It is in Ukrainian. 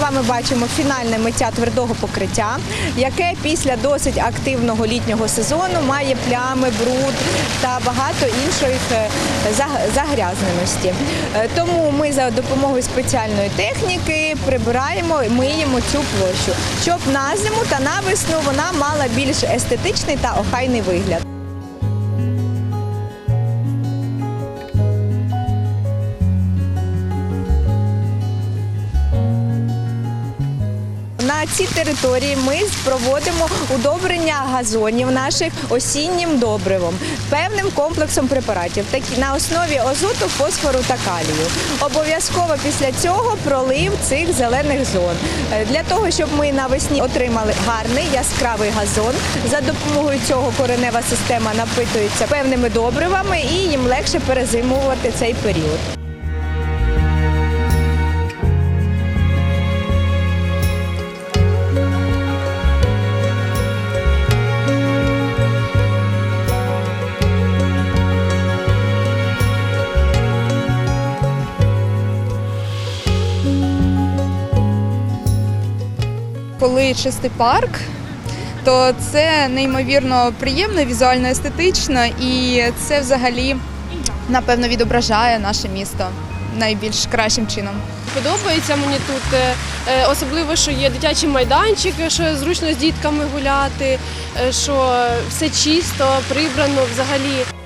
вами бачимо фінальне миття твердого покриття, яке після досить активного літнього сезону має плями, бруд та багато інших е, загрязненості. Е, Тому ми за допомогою спеціальної техніки прибираємо, і миємо цю площу, щоб на зиму та на весну вона мала більш естетичний та охайний вигляд. На цій території ми проводимо удобрення газонів наших осіннім добривом, певним комплексом препаратів, на основі азоту, фосфору та калію. Обов'язково після цього пролив цих зелених зон Е, для того, щоб ми навесні отримали гарний яскравий газон. За допомогою цього коренева система напитується певними добривами і їм легше перезимувати цей період. Коли чистий парк, то це неймовірно приємно, візуально естетично, і це взагалі напевно відображає наше місто найбільш кращим чином. Подобається мені тут, е, е, особливо, що є дитячий майданчик, що зручно з дітками гуляти, е, що все чисто, прибрано взагалі.